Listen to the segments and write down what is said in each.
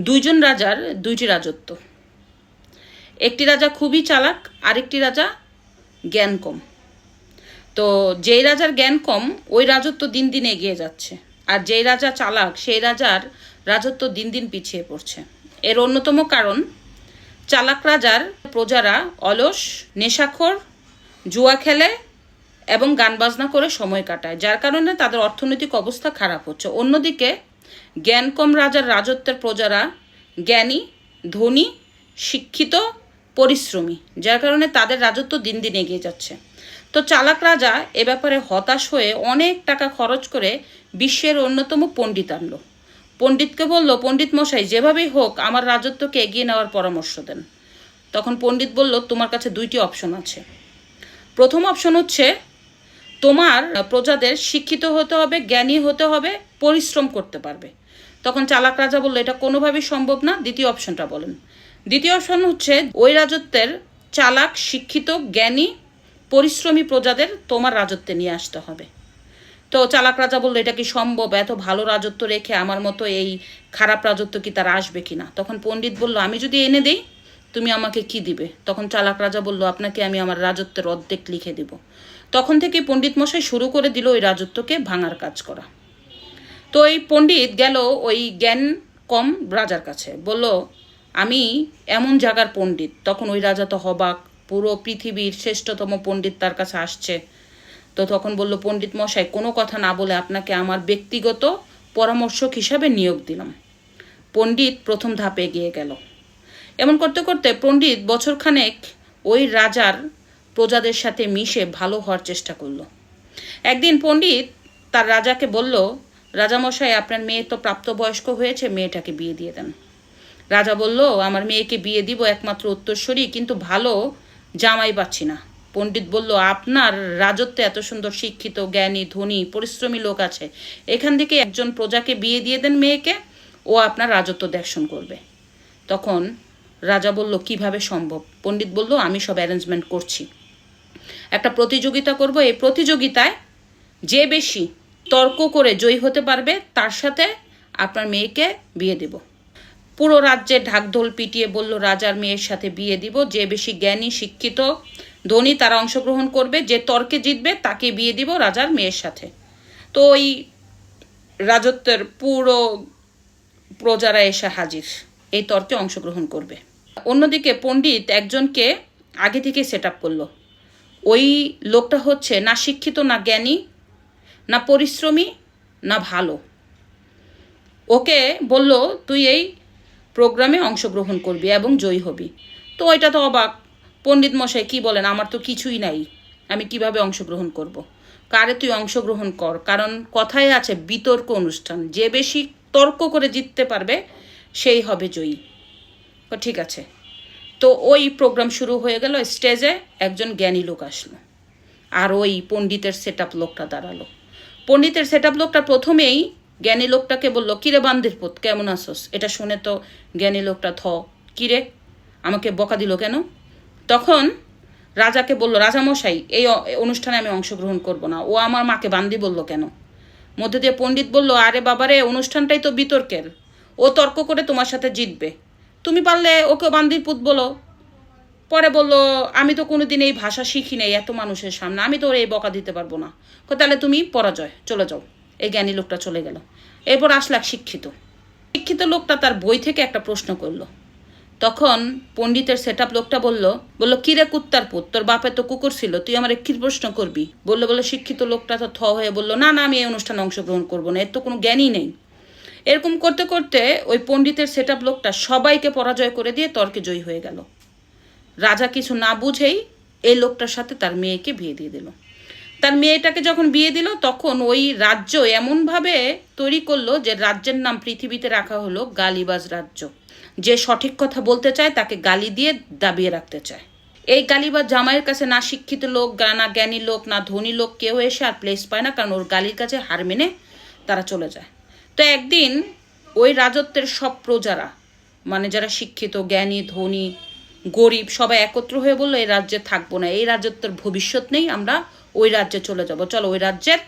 দুইজন রাজার দুইটি রাজত্ব। একটি রাজা খুবই চালাক, আরেকটি রাজা জ্ঞান কম। তো যেই রাজার জ্ঞান কম, ওই রাজত্ব দিন দিন এগিয়ে যাচ্ছে। আর যেই রাজা চালাক, সেই রাজার রাজত্ব দিন দিন পিছিয়ে পড়ছে। এর অন্যতম কারণ, চালাক রাজার প্রজারা অলস, নেশাখোর, জুয়া খেলে এবং গান বাজনা করে সময় কাটায়, যার কারণে তাদের অর্থনৈতিক অবস্থা খারাপ হচ্ছে। অন্যদিকে জ্ঞান কম রাজার রাজত্বের প্রজারা জ্ঞানী, ধনী, শিক্ষিত, পরিশ্রমী, যার কারণে তাদের রাজত্ব দিন দিন এগিয়ে যাচ্ছে। তো চালাক রাজা এ ব্যাপারে হতাশ হয়ে অনেক টাকা খরচ করে বিশ্বের অন্যতম পণ্ডিত আনলো। পণ্ডিতকে বলল, পণ্ডিত মশাই, যেভাবেই হোক আমার রাজত্বকে এগিয়ে নেওয়ার পরামর্শ দেন। তখন পণ্ডিত বলল, তোমার কাছে দুইটি অপশন আছে। প্রথম অপশন হচ্ছে তোমার প্রজাদের শিক্ষিত হতে হবে, জ্ঞানী হতে হবে, পরিশ্রম করতে পারবে। তখন চালাক রাজা বলল, এটা কোনোভাবেই সম্ভব না। দ্বিতীয় অপশনটা বলেন। দ্বিতীয় অপশন হচ্ছে, ওই রাজত্বের চালাক, শিক্ষিত, জ্ঞানী, পরিশ্রমী প্রজাদের তোমার রাজত্বে নিয়ে আসতে হবে। তো চালাক রাজা বলল, এটা কি সম্ভব? এত ভালো রাজত্ব রেখে আমার মতো এই খারাপ রাজত্ব কি তার আসবে কি না তখন পণ্ডিত বলল, আমি যদি এনে দেই তুমি আমাকে কি দিবে? তখন চালাক রাজা বলল, আপনাকে আমি আমার রাজত্বের অর্ধেক লিখে দিব। তখন থেকে পণ্ডিত মশাই শুরু করে দিল ওই রাজত্বকে ভাঙার কাজ করা। তো এই পণ্ডিত গেল ওই জ্ঞান কম রাজার কাছে। বলল, আমি এমন জায়গার পণ্ডিত। তখন ওই রাজা তো হবাক, পুরো পৃথিবীর শ্রেষ্ঠতম পণ্ডিত তার কাছে আসছে। তো তখন বলল, পণ্ডিত মশাই, কোনো কথা না বলে আপনাকে আমার ব্যক্তিগত পরামর্শক হিসাবে নিয়োগ দিলাম। পণ্ডিত প্রথম ধাপে এগিয়ে গেল। এমন করতে করতে পণ্ডিত বছরখানেক ওই রাজার প্রজাদের সাথে মিশে ভালো হওয়ার চেষ্টা করল। একদিন পণ্ডিত তার রাজাকে বলল, রাজামশাই, আপনার মেয়ে তো প্রাপ্তবয়স্ক হয়েছে, মেয়েটাকে বিয়ে দিয়ে দেন। রাজা বলল, আমার মেয়েকে বিয়ে দিব একমাত্র উত্তরস্বরী, কিন্তু ভালো জামাই পাচ্ছি না। পণ্ডিত বলল, আপনার রাজত্বে এত সুন্দর শিক্ষিত, জ্ঞানী, ধনী, পরিশ্রমী লোক আছে, এখান থেকে একজন প্রজাকে বিয়ে দিয়ে দেন মেয়েকে, ও আপনার রাজত্ব দেখশন করবে। তখন রাজা বলল, কীভাবে সম্ভব? পণ্ডিত বলল, আমি সব অ্যারেঞ্জমেন্ট করছি। একটা প্রতিযোগিতা করব। এই প্রতিযোগিতায় যে বেশি তর্ক করে জয়ী হতে পারবে, তার সাথে আপনার মেয়েকে বিয়ে দেব। পুরো রাজ্যে ঢাকঢোল পিটিয়ে বলল, রাজার মেয়ের সাথে বিয়ে দিব। যে বেশি জ্ঞানী, শিক্ষিত, ধনী, তারা অংশগ্রহণ করবে। যে তর্কে জিতবে, তাকে বিয়ে দিব রাজার মেয়ের সাথে। তো ওই রাজত্বের পুরো প্রজারা এসে হাজির। এই তর্কে অংশগ্রহণ করবে। অন্যদিকে পণ্ডিত একজনকে আগে থেকে সেট আপ করল। ওই লোকটা হচ্ছে না শিক্ষিত, না জ্ঞানী, না পরিশ্রমী, না ভালো। ওকে বলল, তুই এই প্রোগ্রামে অংশগ্রহণ করবি এবং জয়ী হবি। তো ওইটা তো অবাক। পণ্ডিত মশাই কি বলেন? আমার তো কিছুই নাই। আমি কীভাবে অংশগ্রহণ করব। কারে তুই অংশগ্রহণ কর? কারণ কথায় আছে বিতর্ক অনুষ্ঠান। যে বেশি তর্ক করে জিততে পারবে, সেই হবে জয়ী। ঠিক আছে। তো ওই প্রোগ্রাম শুরু হয়ে গেল স্টেজে একজন জ্ঞানী লোক আসলো। আর ওই পণ্ডিতের সেট আপ লোকটা দাঁড়াল। পণ্ডিতের সেট আপ লোকটা প্রথমেই জ্ঞানী লোকটাকে বলল, কিরে বান্দির পুত কেমন আসোস এটা শুনে তো জ্ঞানী লোকটা থ, কিরে? আমাকে বকা দিল কেন? তখন রাজাকে বলল, রাজামশাই এই অনুষ্ঠানে আমি অংশগ্রহণ করব না। ও আমার মাকে বান্দি বলল কেন? মধ্যে দিয়ে পণ্ডিত বলল, আরে বাবারে, অনুষ্ঠানটাই তো বিতর্কের। ও তর্ক করে তোমার সাথে জিতবে। তুমি পারলে ওকে বান্দির পুত বলো। পরে বলল, আমি তো কোনোদিন এই ভাষা শিখি নাই এত মানুষের সামনে। আমি তো ওর এই বকা দিতে পারব না। তাহলে তুমি পরাজয়, চলে যাও। এই জ্ঞানী লোকটা চলে গেল। এরপর আসলো এক শিক্ষিত। শিক্ষিত লোকটা তার বই থেকে একটা প্রশ্ন করল। তখন পণ্ডিতের সেট লোকটা বলল বলল কিরে কুত্তার পুত? তোর বাপে তো কুকুর ছিল, তুই আমার কি প্রশ্ন করবি? বলল বলে শিক্ষিত লোকটা তো থ হয়ে বলল, না না, আমি এই অনুষ্ঠানে অংশগ্রহণ করব না, এর তো কোনো জ্ঞানই নেই। এরকম করতে করতে ওই পণ্ডিতের সেট লোকটা সবাইকে পরাজয় করে দিয়ে তর্কে জয়ী হয়ে গেল। রাজা কিছু না বুঝেই এই লোকটার সাথে তার মেয়েকে বিয়ে দিয়ে দিল। তার মেয়েটাকে যখন বিয়ে দিল, তখন ওই রাজ্য এমনভাবে তৈরি করল যে রাজ্যের নাম পৃথিবীতে রাখা হলো গালিবাজ রাজ্য। যে সঠিক কথা বলতে চায়, তাকে গালি দিয়ে দাবিয়ে রাখতে চায়। এই গালিবাজ জামাইয়ের কাছে না শিক্ষিত লোক, না জ্ঞানী লোক, না ধনী লোক কেউ এসে আর প্লেস পায় না, কারণ ওর গালির কাছে হার মেনে তারা চলে যায়। তো একদিন ওই রাজত্বের সব প্রজারা মানে যারা শিক্ষিত, জ্ঞানী, ধনী, গরিব, সবাই একত্র হয়ে বলল, এই রাজ্যে থাকব না। এই রাজত্বের ভবিষ্যৎ নেই, আমরা ওই রাজ্যে চলে যাব। চলো ওই রাজ্যের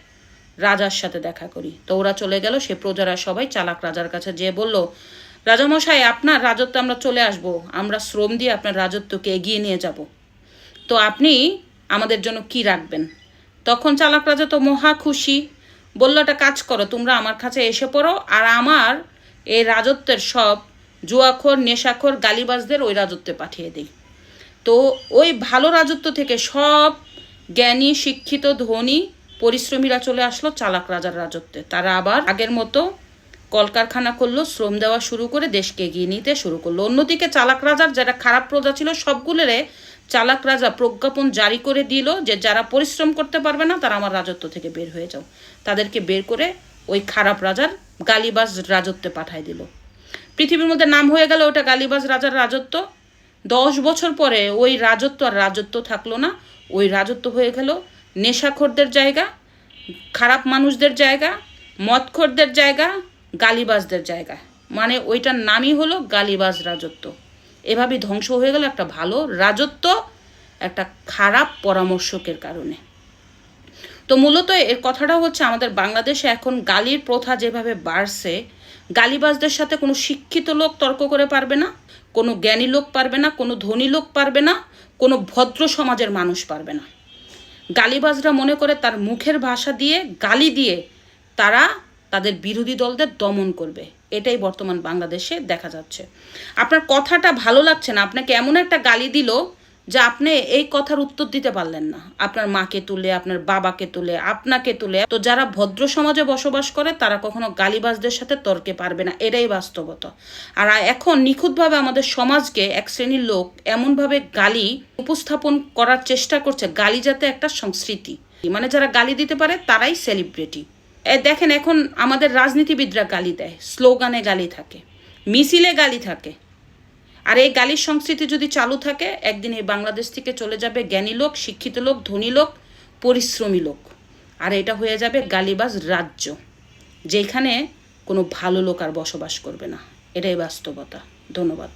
রাজার সাথে দেখা করি। তো ওরা চলে গেল, সে প্রজারা সবাই চালাক রাজার কাছে যেয়ে বলল, রাজামশাই, আপনার রাজত্ব আমরা চলে আসব। আমরা শ্রম দিয়ে আপনার রাজত্বকে এগিয়ে নিয়ে যাব। তো আপনি আমাদের জন্য কি রাখবেন? তখন চালাক রাজা তো মহা খুশি। বলল, একটা কাজ করো, তোমরা আমার কাছে এসে পড়ো আর আমার এই রাজত্বের সব জুয়াখোর, নেশাখোর, গালিবাজদের ওই রাজত্বে পাঠিয়ে দিই। তো ওই ভালো রাজত্ব থেকে সব জ্ঞানী, শিক্ষিত, ধনী, পরিশ্রমীরা চলে আসলো চালাক রাজার রাজত্বে। তারা আবার আগের মতো কলকারখানা করল, শ্রম দেওয়া শুরু করে দেশকে এগিয়ে নিতে শুরু করল। অন্যদিকে চালাক রাজার যারা খারাপ প্রজা ছিল, সবগুলোরে চালাক রাজা প্রজ্ঞাপন জারি করে দিল যে যারা পরিশ্রম করতে পারবে না, তারা আমার রাজত্ব থেকে বের হয়ে যাও। তাদেরকে বের করে ওই খারাপ রাজার গালিবাজ রাজত্বে পাঠায় দিল। পৃথিবীর মধ্যে নাম হয়ে গেল ওটা গালিবাজ রাজার রাজত্ব। দশ বছর পরে ওই রাজত্ব আর রাজত্ব থাকল না। ওই রাজত্ব হয়ে গেল নেশাখোরদের জায়গা, খারাপ মানুষদের জায়গা, মদখোরদের জায়গা, গালিবাজদের জায়গা। মানে ওইটার নামই হলো গালিবাজ রাজত্ব। এভাবেই ধ্বংস হয়ে গেল একটা ভালো রাজত্ব, একটা খারাপ পরামর্শকের কারণে। তো মূলত এর কথাটা হচ্ছে আমাদের বাংলাদেশে এখন গালির প্রথা যেভাবে বাড়ছে, গালিবাজদের সাথে কোনো শিক্ষিত লোক তর্ক করে পারবে না, কোনো জ্ঞানী লোক পারবে না, কোনো ধনী লোক পারবে না, কোনো ভদ্র সমাজের মানুষ পারবে না। গালিবাজরা মনে করে তার মুখের ভাষা দিয়ে, গালি দিয়ে তারা তাদের বিরোধী দলদের দমন করবে। এটাই বর্তমান বাংলাদেশে দেখা যাচ্ছে। আপনার কথাটা ভালো লাগছে না, আপনাকে এমন একটা গালি দিল যে আপনি এই কথার উত্তর দিতে পারলেন না। আপনার মাকে তুলে, আপনার বাবাকে তুলে, আপনাকে তুলে। তো যারা ভদ্র সমাজে বসবাস করে, তারা কখনো গালিবাজদের সাথে তর্কে পারবে না। এটাই বাস্তবতা। আর এখন নিখুঁতভাবে আমাদের সমাজকে এক শ্রেণির লোক এমনভাবে গালি উপস্থাপন করার চেষ্টা করছে, গালি যাতে একটা সংস্কৃতি। মানে যারা গালি দিতে পারে, তারাই সেলিব্রিটি দেখেন এখন আমাদের রাজনীতিবিদরা গালি দেয়, স্লোগানে গালি থাকে, মিছিলে গালি থাকে। আর এই গালির সংস্কৃতি যদি চালু থাকে, একদিন এই বাংলাদেশ থেকে চলে যাবে জ্ঞানী লোক, শিক্ষিত লোক, ধনী লোক, পরিশ্রমী লোক। আর এটা হয়ে যাবে গালিবাজ রাজ্য, যেখানে কোনো ভালো লোক আর বসবাস করবে না। এটাই বাস্তবতা। ধন্যবাদ।